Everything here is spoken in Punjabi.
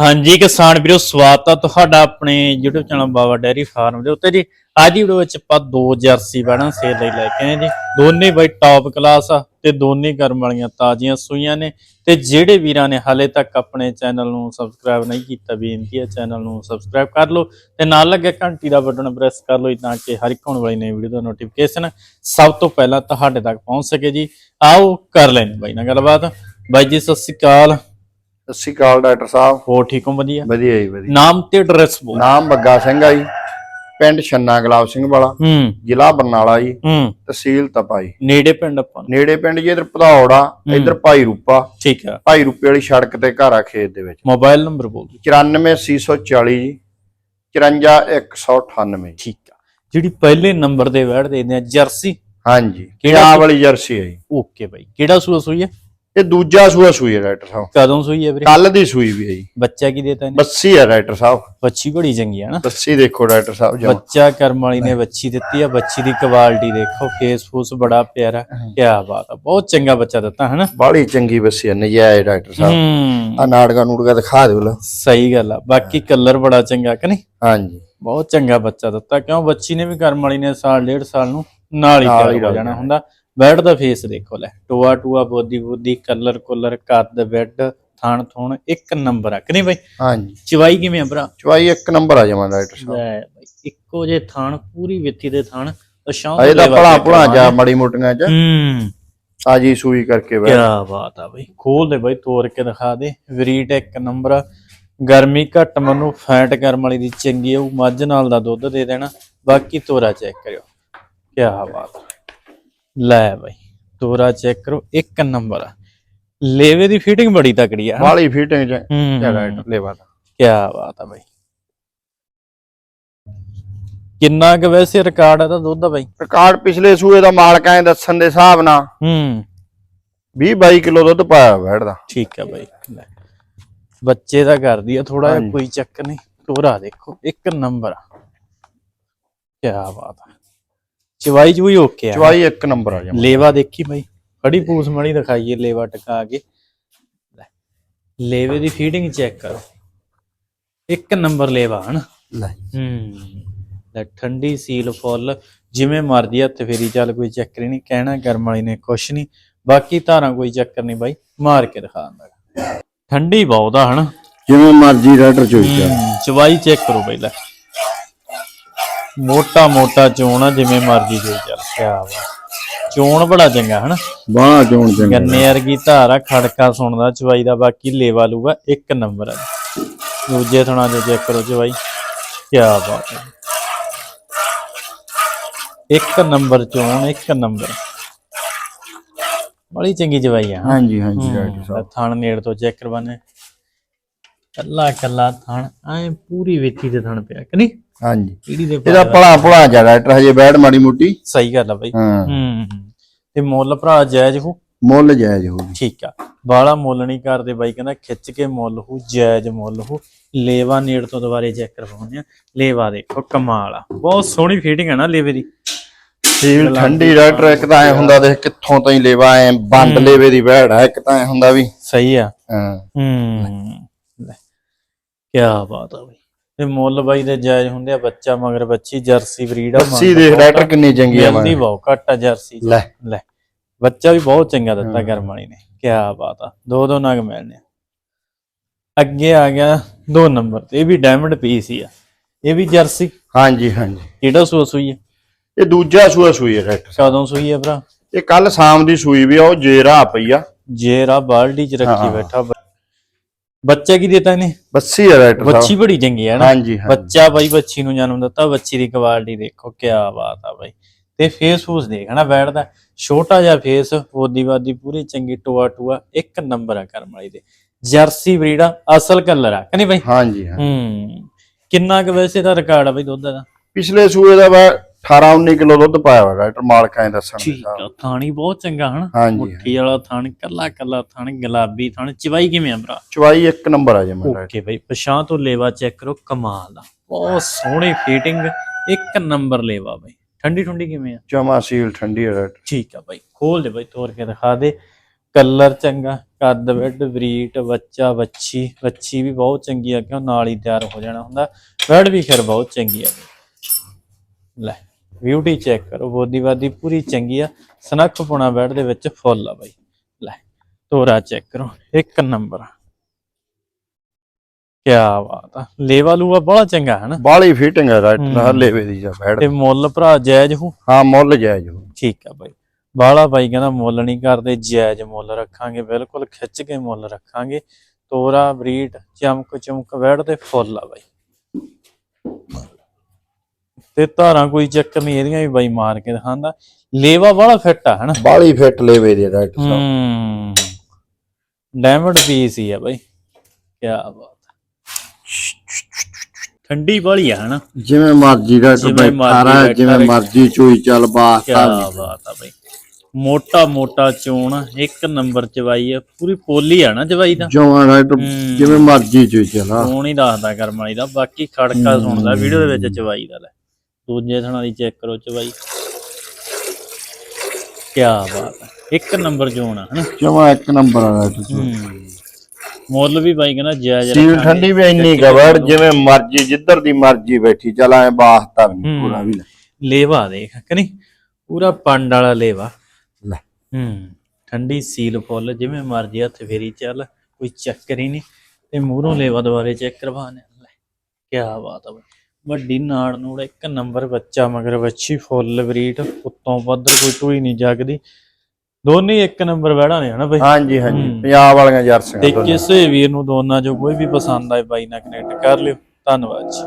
ਹਾਂਜੀ ਕਿਸਾਨ ਵੀਰੋ, ਸਵਾਗਤ ਆ ਤੁਹਾਡਾ ਆਪਣੇ YouTube channel Baba dairy farm ਦੇ ਉੱਤੇ ਜੀ। ਅੱਜ ਦੀ ਵੀਡੀਓ ਵਿੱਚ ਆਪਾਂ ਦੋ ਜਰਸੀ ਬੈਣਾ ਸੇਲ ਲਈ ਲੈ ਕੇ ਆਏ ਜੀ। ਦੋਨੇ ਬਈ ਟੌਪ ਕਲਾਸ ਆ ਤੇ ਦੋਨੇ ਗਰਮ ਵਾਲੀਆਂ ਤਾਜ਼ੀਆਂ ਸੂਈਆਂ ਨੇ। ਤੇ ਜਿਹੜੇ ਵੀਰਾਂ ਨੇ ਹਾਲੇ ਤੱਕ ਆਪਣੇ ਚੈਨਲ ਨੂੰ ਸਬਸਕ੍ਰਾਈਬ ਨਹੀਂ ਕੀਤਾ, ਬੇਨਤੀ ਹੈ ਚੈਨਲ ਨੂੰ ਸਬਸਕ੍ਰਾਈਬ ਕਰ ਲਓ ਤੇ ਨਾਲ ਲੱਗੇ ਘੰਟੀ ਦਾ ਬਟਨ ਪ੍ਰੈਸ ਕਰ ਲਓ ਤਾਂ ਕਿ ਹਰ ਇੱਕ ਆਉਣ ਵਾਲੀ ਨਵੀਂ ਵੀਡੀਓ ਦਾ ਨੋਟੀਫਿਕੇਸ਼ਨ ਸਭ ਤੋਂ ਪਹਿਲਾਂ ਤੁਹਾਡੇ ਤੱਕ ਪਹੁੰਚ ਸਕੇ ਜੀ। ਆਓ ਕਰ ਲੈਣੇ ਬਾਈ ਨਾਲ ਗੱਲਬਾਤ। ਬਾਈ ਜੀ, ਸਤਿ ਸ਼੍ਰੀ ਅਕਾਲ। ਸਤਿ ਸ਼੍ਰੀ ਅਕਾਲ ਡਾਕਟਰ ਸਾਹਿਬ। ਹੋ ਠੀਕ ਹੋ? ਵਧੀਆ। ਵਧੀਆ ਜੀ ਵਧੀਆ। ਨਾਮ ਤੇ ਐਡਰੈਸ ਬੋਲ। ਨਾਮ ਬੱਗਾ ਸਿੰਘ ਆ ਜੀ ਪਿੰਡ ਛੰਨਾ ਗੁਲਾਬ ਸਿੰਘ ਵਾਲਾ ਹੂੰ। ਜ਼ਿਲ੍ਹਾ ਬਰਨਾਲਾ ਜੀ ਹੂੰ। ਤਹਿਸੀਲ ਤਪਾਈ ਨੇੜੇ ਪਿੰਡ ਆਪਾਂ ਨੂੰ। ਨੇੜੇ ਪਿੰਡ ਜੀ ਇਧਰ ਭਦੌੜ ਇਧਰ ਭਾਈ ਰੂਪਾ। ਠੀਕ ਆ। ਭਾਈ ਰੂਪੇ ਵਾਲੀ ਸੜਕ ਤੇ ਘਰ ਆ ਖੇਤ ਦੇ ਵਿੱਚ। ਮੋਬਾਈਲ ਨੰਬਰ ਬੋਲ ਦਿਓ। 94840 ਜੀ 54198 ਠੀਕ ਆ। ਜਿਹੜੀ ਪਹਿਲੇ ਨੰਬਰ ਦੇ ਵੈੜ ਦੇ ਦਿੰਦੇ ਆ ਜਰਸੀ। ਹਾਂਜੀ ਕਿਹੜਾ ਪੰਜਾਬ ਵਾਲੀ ਜਰਸੀ ਹੈ ਜੀ। ਓਕੇ ਬਾਈ। ਕਿਹੜਾ ਸੂਆ ਸੂਈ ਹੈ ਇਹ ਦੂਜਾ ਸੂਆ ਸੂਈ ਹੈ ਡਾਕਟਰ ਸਾਹਿਬ। ਕਦੋਂ ਸੂਈ ਹੈ ਵੀਰੇ? ਕੱਲ ਦੀ ਸੂਈ ਵੀ ਹੈ ਜੀ। ਬੱਚਾ ਕੀ ਦੇਤਾ ਇਹਨੇ? ਬੱਸੀ ਹੈ ਡਾਕਟਰ ਸਾਹਿਬ। ਬੱਚੀ ਬੜੀ ਚੰਗੀ ਹੈ ਨਾ। ਬੱਸੀ ਦੇਖੋ ਡਾਕਟਰ ਸਾਹਿਬ ਜੀ ਬੱਚਾ ਕਰਮ ਵਾਲੀ ਨੇ ਬੱਚੀ ਦਿੱਤੀ ਆ ਬੱਚੀ ਦੀ ਕੁਆਲਿਟੀ ਦੇਖੋ ਫੇਸ ਫੂਸ ਬੜਾ ਪਿਆਰਾ ਕੀ ਬਾਤ ਆ ਬਹੁਤ ਚੰਗਾ ਬੱਚਾ ਦਿੱਤਾ ਹੈ ਨਾ? ਬਾਹਲੀ ਚੰਗੀ ਬੱਸੀ ਹੈ ਨਜਾਇਜ਼ ਡਾਕਟਰ ਸਾਹਿਬ। ਆ ਨਾਟਕਾ ਨੂਟਕਾ ਦਿਖਾ ਦਿਓ ਲੋ ਸਹੀ ਗੱਲ ਆ ਬਾਕੀ ਕਲਰ ਬੜਾ ਚੰਗਾ ਕਿ ਨਹੀਂ? ਹਾਂਜੀ। ਬਹੁਤ ਚੰਗਾ ਬੱਚਾ ਦਿੱਤਾ ਕਿਉਂ? ਬੱਚੀ ਨੇ ਵੀ ਕਰਮ ਵਾਲੀ ਨੇ ਸਾਲ ਡੇਢ ਸਾਲ ਨੂੰ ਨਾਲ ਹੀ ਜਾਣਾ ਜਾਣਾ। ਹੁੰਦਾ। ਬੈਡ ਦਾ ਫੇਸ ਦੇਖੋ ਲੈ। ਟੋਆ ਟੂਆ ਬੋਦੀ ਬੋਦੀ ਕਲਰ ਕੁਲਰ ਕੱਦ ਬੈੱਡ ਥਣ ਥੁਣ ਇੱਕ ਨੰਬਰ ਆ। ਕਿ ਨਹੀਂ ਬਾਈ? ਹਾਂਜੀ। ਚਵਾਈ ਕਿਵੇਂ ਆ ਭਰਾ? ਚਵਾਈ ਇੱਕ ਨੰਬਰ ਆ ਜਾਵਾਂ ਡਾਕਟਰ ਸਾਹਿਬ ਲੈ ਬਾਈ ਇੱਕੋ ਜੇ ਥਣ ਪੂਰੀ ਵਿੱਥੀ ਦੇ ਥਣ। ਅਸ਼ਾਂ ਤਾਂ ਭਲਾ ਭਲਾ ਜਾ ਮੜੀ ਮੋਟੀਆਂ ਚ। ਹੂੰ। ਤਾਜੀ ਸੂਈ ਕਰਕੇ ਕੀ ਬੈ ਬਾਤ ਆ ਬਈ। ਖੋਲ ਦੇ ਬਈ ਤੋੜ ਕੇ ਦਿਖਾ ਦੇ। ਵਰੀਟ ਇੱਕ ਨੰਬਰ ਆ। ਗਰਮੀ ਘੱਟ ਮਨੂੰ ਫੈਟ ਕਰਮ ਵਾਲੀ ਦੀ ਚੰਗੀ ਉਹ ਮੱਝ ਨਾਲ ਦਾ ਦੁੱਧ ਦੇ ਦੇਣਾ। ਬਾਕੀ ਤੋਰਾ ਚੈੱਕ ਕਰਿਓ। ਕੀ ਬਾਤ ਆ। ਲੈ ਬਈ ਤੋਰਾ ਚੈੱਕ ਕਰੋ ਇੱਕ ਨੰਬਰ ਆ। ਲੇਵੇ ਦੀ ਫਿਟਿੰਗ ਬੜੀ ਤਕੜੀ ਆ। ਵਾਲੀ ਫਿਟਿੰਗ ਚ। ਲੈਵਾ ਦਾ? ਕੀ ਬਾਤ ਆ ਬਈ। ਕਿੰਨਾ ਕੁ ਵੈਸੇ ਰਿਕਾਰਡ ਆ ਦਾ ਦੁੱਧ ਦਾ ਬਈ? ਰਿਕਾਰਡ ਪਿਛਲੇ ਸੂਏ ਦਾ ਮਾਲਕਾਂ ਦੇ ਦੱਸਣ ਦੇ ਹਿਸਾਬ ਨਾਲ ਹੂੰ। 20 22 ਕਿਲੋ ਦੁੱਧ ਪਾਇਆ ਬੈਠਦਾ ਠੀਕ ਆ ਬਾਈ। ਬੱਚੇ ਦਾ ਕਰਦੀ ਆ ਥੋੜਾ ਜਿਹਾ। ਕੋਈ ਚੱਕਰ ਨਹੀਂ। ਤੋਰਾ ਦੇਖੋ ਇੱਕ ਨੰਬਰ ਆ। ਕੀ ਬਾਤ ਆ। ਚਵਾਈ ਚੂਈ ਓਕੇ ਆ। ਚਵਾਈ ਇੱਕ ਨੰਬਰ ਆ ਜਾਵਾਂ ਲੇਵਾ ਦੇਖੀ ਬਾਈ। ਖੜੀ ਪੂਸ ਮਣੀ ਦਿਖਾਈਏ ਲੇਵਾ ਟਕਾ ਕੇ। ਲੈ ਲੇਵੇ ਦੀ ਫੀਡਿੰਗ ਚੈੱਕ ਕਰੋ। ਇੱਕ ਨੰਬਰ ਲੇਵਾ ਹਨ? ਲੈ। ਹੂੰ। ਲੈ ਠੰਡੀ ਸੀਲ ਫੁੱਲ ਜਿਵੇਂ ਮਰਦੀ ਹੱਥ ਫੇਰੀ ਚੱਲ ਕੋਈ ਚੱਕਰ ਨਹੀਂ। ਕਹਿਣਾ ਕਰਮ ਵਾਲੀ ਨੇ ਕੁਛ ਨਹੀਂ। ਬਾਕੀ ਧਾਰਾਂ ਕੋਈ ਚੱਕਰ ਨਹੀਂ ਬਾਈ। ਮਾਰ ਕੇ ਦਿਖਾ ਦਿੰਦਾ। ਠੰਡੀ ਬਹੁਤ ਆ ਹਨਾ? ਜਿਵੇਂ ਮਰਜ਼ੀ ਰਾਈਡਰ ਚੋਈ ਚਵਾਈ ਚੈੱਕ ਕਰੋ ਪਹਿਲਾਂ ਮੋਟਾ ਮੋਟਾ ਚੋਣ ਆ ਜਿਵੇਂ ਮਰਜ਼ੀ ਦੇ ਚੱਲ ਕਿਆ ਵਾ ਚੋਣ ਬੜਾ ਚੰਗਾ ਹਨਾ? ਬਾਹ ਚੋਣ ਚੰਗਾ। ਗੰਨੇ ਵਰਗੀ ਧਾਰ ਖੜਕਾ ਸੁਣਦਾ ਚਵਾਈ ਦਾ ਬਾਕੀ ਲੇਵਾ ਲੂਗਾ ਇੱਕ ਨੰਬਰ ਆ। ਦੂਜੇ ਥਣਾ ਦੇ ਚੈੱਕ ਕਰੋ ਚਵਾਈ। ਕਿਆ ਬਾਤ ਹੈ ਇੱਕ ਨੰਬਰ ਚੋਣ ਇੱਕ ਨੰਬਰ। ਬੜੀ ਚੰਗੀ ਚਵਾਈ ਆ ਹਾਂਜੀ ਹਾਂਜੀ ਰਾਈਟਰ ਸਾਹਿਬ। ਥਣ ਨੇੜ ਤੋਂ ਚੈੱਕ ਕਰਵਾਨੇ ਕੱਲਾ ਕੱਲਾ ਥਣ ਐ ਪੂਰੀ ਵੇਥੀ ਦੇ ਥਣ ਪਿਆ ਕਿ ਨਹੀਂ? ਹਾਂਜੀ। ਪੀੜੀ ਦੇ ਇਹਦਾ ਭਲਾ ਭਲਾ ਜਾ ਰਾਈਟਰ ਹਜੇ ਬੈਠ ਮਾੜੀ ਮੋਟੀ। ਸਹੀ ਗੱਲ ਆ ਬਾਈ। ਹਾਂ। ਹੂੰ ਤੇ ਮੁੱਲ ਭਰਾ ਜਾਇਜ਼ ਹੋ? ਮੁੱਲ ਜਾਇਜ਼ ਹੋਊਗੀ ਠੀਕ ਆ। ਬਾਲਾ ਮੁੱਲ ਨਹੀਂ ਕਰਦੇ ਬਾਈ ਕਹਿੰਦਾ ਖਿੱਚ ਕੇ ਮੁੱਲ ਹੋ ਜਾਇਜ਼ ਮੁੱਲ ਹੋ। ਲੇਵਾ ਨੇੜ ਤੋਂ ਦੁਬਾਰੇ ਚੈੱਕ ਕਰਵਾਉਂਦੇ ਆ। ਲੇਵਾ ਦੇਖੋ ਕਮਾਲ ਆ। ਬਹੁਤ ਸੋਹਣੀ ਫੀਟਿੰਗ ਹੈ ਨਾ ਲੇਵੇ ਦੀ। ਸੀਲ ਠੰਡੀ ਰਾਈਟਰ ਇੱਕ ਤਾਂ ਐ ਹੁੰਦਾ ਦੇਖ ਕਿੱਥੋਂ ਤਾਈਂ ਲੇਵਾ ਐ ਬੰਦ ਲੇਵੇ ਦੀ ਬੈੜ ਆ ਇੱਕ ਤਾਂ ਐ ਹੁੰਦਾ ਵੀ। ਸਹੀ ਆ। ਹਾਂ। ਹੂੰ। ਕੀ ਬਾਤ ਆ ਬਈ। ਤੇ ਮੁੱਲ ਬਾਈ ਦੇ ਜਾਇਜ਼ ਹੁੰਦੇ ਆ ਬੱਚਾ ਮਗਰ ਬੱਚੀ ਜਰਸੀ ਬਰੀਡ ਆ ਸੀ ਦੇਖ ਰਾਈਟਰ ਕਿੰਨੀ ਚੰਗੀ ਆ ਮਿਲਦੀ ਬਹੁਤ ਘੱਟ ਆ ਜਰਸੀ। ਲੈ। ਲੈ। ਬੱਚਾ ਵੀ ਬਹੁਤ ਚੰਗਾ ਦਿੱਤਾ ਵਾਲੀ ਨੇ। ਕੀ ਬਾਤ ਆ। ਦੋ ਦੋ ਨਗ ਮਿਲਨੇ। ਅੱਗੇ ਆ ਗਿਆ ਦੋ ਨੰਬਰ ਤੇ। ਇਹ ਵੀ ਡਾਇਮੰਡ ਪੀਸ ਹੀ ਆ। ਇਹ ਵੀ ਜਰਸੀ। ਹਾਂਜੀ ਹਾਂਜੀ। ਕਿਹੜਾ ਸੂਆ ਸੂਈ ਹੈ ਇਹ ਦੂਜਾ ਸੂਆ ਸੂਈ ਹੈ ਰਾਈਟਰ ਕਦੋਂ ਸੂਈ ਹੈ ਭਰਾ? ਇਹ ਕੱਲ ਸ਼ਾਮ ਦੀ ਸੂਈ ਵੀ ਆ ਉਹ ਜੇਰਾ ਪਈ ਆ। ਜੇਰਾ ਬਾਲਟੀ ਚ ਰੱਖੀ। ਬੈਠਾ ਬੱਚਾ ਕੀ ਦਿੱਤਾ ਇਹਨੇ? ਬੱਸੀ ਆ ਰਾਈਟਰ ਬੱਚੀ ਬੜੀ ਚੰਗੀ ਹੈ ਨਾ। ਹਾਂਜੀ ਬੱਚਾ ਬਾਈ ਬੱਚੀ ਨੂੰ ਜਨਮ ਦਿੱਤਾ ਬੱਚੀ ਦੀ ਕੁਆਲਿਟੀ ਦੇਖੋ ਕੀ ਬਾਤ ਆ ਬਾਈ। ਤੇ ਫੇਸ ਫੂਸ ਦੇਖਣਾ ਬੈਠਦਾ। ਛੋਟਾ ਜਿਹਾ ਫੇਸ ਉਹਦੀ ਵਾਦੀ ਪੂਰੀ ਚੰਗੀ ਟੋਆ ਟੋਆ ਇੱਕ ਨੰਬਰ ਆ ਕਰਮ ਵਾਲੀ ਦੇ। ਜਰਸੀ ਬਰੀਡ ਆ ਅਸਲ ਕਲਰ ਆ ਕਨੀ ਬਾਈ? ਹਾਂਜੀ ਹਾਂ। ਹੂੰ। ਕਿੰਨਾ ਕੁ ਵੈਸੇ ਦਾ ਰਿਕਾਰਡ ਆ ਬਾਈ ਦੁੱਧ ਦਾ? ਪਿਛਲੇ ਸੂਏ ਦਾ ਵਾ 18 19 ਕਿਲੋ ਦੁੱਧ ਪਾਇਆ ਵਾ ਰਾਈਟਰ ਮਾਲਕਾਂ ਦੇ ਦੱਸਣ ਦੇ ਠੀਕ ਹਿਸਾਬ ਆ ਥਾਣੀ ਬਹੁਤ ਚੰਗਾ ਹਨਾ? ਹਾਂਜੀ ਮੁੱਠੀ ਵਾਲਾ ਥਣ ਕੱਲਾ ਕੱਲਾ ਥਣ ਗੁਲਾਬੀ ਥਣ। ਚਵਾਈ ਕਿਵੇਂ ਆ ਭਰਾ? ਚਵਾਈ ਇੱਕ ਨੰਬਰ ਆ ਜਮਾ ਰਾਈਟਰ ਓਕੇ ਬਈ ਪਛਾਂ ਤੋਂ ਲੇਵਾ ਚੈੱਕ ਕਰੋ ਕਮਾਲ ਦਾ ਬਹੁਤ ਸੋਹਣੀ ਫਿਟਿੰਗ ਇੱਕ ਨੰਬਰ ਲੇਵਾ ਬਈ। ਠੰਡੀ ਠੰਡੀ ਕਿਵੇਂ ਆ? ਜਮਾ ਸੀਲ ਠੰਡੀ ਆ ਰਾਈਟਰ ਠੀਕ ਆ ਬਾਈ ਖੋਲ ਦੇ ਬਾਈ ਤੋੜ ਕੇ ਦਿਖਾ ਦੇ। ਕਲਰ ਚੰਗਾ ਕੱਦ ਬੈੱਡ ਬਰੀਟ ਬੱਚਾ ਵੱਛੀ। ਵੱਛੀ ਵੀ ਬਹੁਤ ਚੰਗੀ ਆ ਕਿਉਂ ਨਾਲ ਹੀ ਤਿਆਰ ਹੋ ਜਾਣਾ ਹੁੰਦਾ। ਬੈੱਡ ਵੀ ਖੈਰ ਬਹੁਤ ਚੰਗੀ ਆ ਲੈ। ਬਿਊਟੀ ਚੈੱਕ ਕਰੋ ਬੋਦੀਵਾਦੀ ਪੂਰੀ ਚੰਗੀ ਆ ਸਨੱਖ ਪੁਣਾ ਬੈੱਡ ਦੇ ਵਿੱਚ ਫੁੱਲ ਆ ਬਾਈ। ਲੈ ਤੋਰਾ ਚੈੱਕ ਕਰੋ ਇੱਕ ਨੰਬਰ। ਕੀ ਬਾਤ ਆ ਲੇਵਾ ਲੂਆ ਬੜਾ ਚੰਗਾ ਹੈ ਨਾ? ਬਾਲੀ ਫਿਟਿੰਗ ਹੈ। ਰਾਈਟ। ਨਾਲ ਲੇਵੇ ਦੀ ਜਾ ਬੈੜ ਤੇ ਮੁੱਲ ਭਰਾ ਜਾਇਜ਼ ਹੋ? ਹਾਂ ਮੁੱਲ ਜਾਇਜ਼ ਹੋ। ਠੀਕ ਆ ਬਾਈ। ਬਾਲਾ ਬਾਈ ਕਹਿੰਦਾ ਮੁੱਲ ਨਹੀਂ ਕਰਦੇ ਜਾਇਜ਼ ਮੁੱਲ ਰੱਖਾਂਗੇ ਬਿਲਕੁਲ ਖਿੱਚ ਕੇ ਮੁੱਲ ਰੱਖਾਂਗੇ। ਤੋਰਾ ਬਰੀਟ ਚਮਕ ਚਮਕ ਵੜ ਤੇ ਫੁੱਲ ਆ ਬਾਈ। ਤੇ ਧਾਰਾਂ ਕੋਈ ਚੱਕਰ ਨਹੀਂ ਇਹਦੀਆਂ ਵੀ ਬਾਈ ਮਾਰ ਕੇ ਦਿਖਾਂਦਾ ਲੇਵਾ ਬੜਾ ਫਿੱਟ ਆ ਹਨਾ? ਬਾਲੀ ਫਿੱਟ ਲੇਵੇ ਦੀ ਰਾਈਟ ਹੂੰ। ਡਾਇਮੰਡ ਪੀਸ ਹੀ ਆ ਬਾਈ। ਕੀ ਬਾਤ ਠੰਡੀ ਵਾਲੀ ਆ ਹਨਾ? ਜਿਵੇਂ ਮਰਜ਼ੀ ਰਹਿ ਬੈਠਾ ਜਿਵੇਂ। ਮਰਜ਼ੀ ਚੋਈ ਚੱਲ ਕੀ ਬਾਸਤਾ ਬਾਤ ਆ ਬਾਈ। ਮੋਟਾ ਮੋਟਾ ਚੋਣ ਆ, ਇੱਕ ਨੰਬਰ ਚਵਾਈ ਆ। ਪੂਰੀ ਪੋਲੀ ਆ ਨਾ ਚਵਾਈ ਦਾ ਜਵਾਂ ਰਾਈਟ। ਜਿਵੇਂ ਮਰਜ਼ੀ ਚੋਈ ਚਲਾ ਚੋਣ ਹੀ ਦੱਸਦਾ ਕਰਮ ਵਾਲੀ ਦਾ। ਬਾਕੀ ਖੜਕਾ ਸੁਣਦਾ ਵੀਡੀਓ ਦੇ ਵਿੱਚ ਚਵਾਈ ਦਾ ਲੈ। ਦੂਜੇ ਥਣਾ ਦੀ ਚੈੱਕ ਕਰੋ ਚਵਾਈ ਕੀ ਬਾਤ ਆ ਇੱਕ ਨੰਬਰ ਚੋਣ ਆ ਹਨਾ? ਜਵਾਂ ਇੱਕ ਨੰਬਰ ਆ ਰਾਈਟ ਹੂੰ। ਮੁੱਲ ਵੀ ਬਾਈ ਕਹਿੰਦਾ ਜਾਇਜ਼ ਸੀਲ ਰੱਖਾਂਗੇ। ਠੰਡੀ ਵੀ ਇੰਨੀ ਕਵੜ ਜਿਵੇਂ ਮਰਜ਼ੀ ਜਿੱਧਰ ਦੀ ਮਰਜ਼ੀ ਬੈਠੀ ਚਲ ਐ ਬਾਸਤਾ ਵੀ ਨੀ, ਹੂੰ। ਪੂਰਾ ਵੀ ਲੈ। ਲੇਵਾ ਦੇਖ ਕਿ ਨਹੀਂ? ਪੂਰਾ ਪੰਡ ਵਾਲਾ ਲੇਵਾ। ਲੈ। ਹੂੰ। ਠੰਡੀ ਸੀਲ ਫੁੱਲ ਜਿਵੇਂ ਮਰਜ਼ੀ ਹੱਥ ਫੇਰੀ ਚੱਲ ਕੋਈ ਚੱਕਰ ਹੀ ਨਹੀਂ। ਤੇ ਮੂਹਰੋਂ ਲੇਵਾ ਦੁਬਾਰੇ ਚੈੱਕ ਕਰਵਾਣੇ ਲੈ ਕੀ ਬਾਤ ਆ ਬਈ। ਵੱਡੀ ਨਾੜ ਨੂੜ ਇੱਕ ਨੰਬਰ ਬੱਚਾ ਮਗਰ ਵੱਛੀ ਫੁੱਲ ਬਰੀਟ ਉੱਤੋਂ ਪੱਧਰ ਕੋਈ ਟੂਈ ਨਹੀਂ ਜਗਦੀ ਦੋਨੇ ਇੱਕ ਨੰਬਰ ਬਹਿਣਾ ਨੇ ਹਨਾ ਬਈ ਹਾਂਜੀ ਹਾਂਜੀ। ਪੰਜਾਬ ਵਾਲੀਆਂ ਜਰਸੀਆਂ ਤੇ। ਕਿਸੇ ਵੀਰ ਨੂੰ ਦੋਨਾਂ ਚੋਂ ਕੋਈ ਵੀ ਪਸੰਦ ਆਏ ਬਾਈ ਨਾਲ ਕਨੈਕਟ ਕਰ ਲਿਓ ਧੰਨਵਾਦ ਜੀ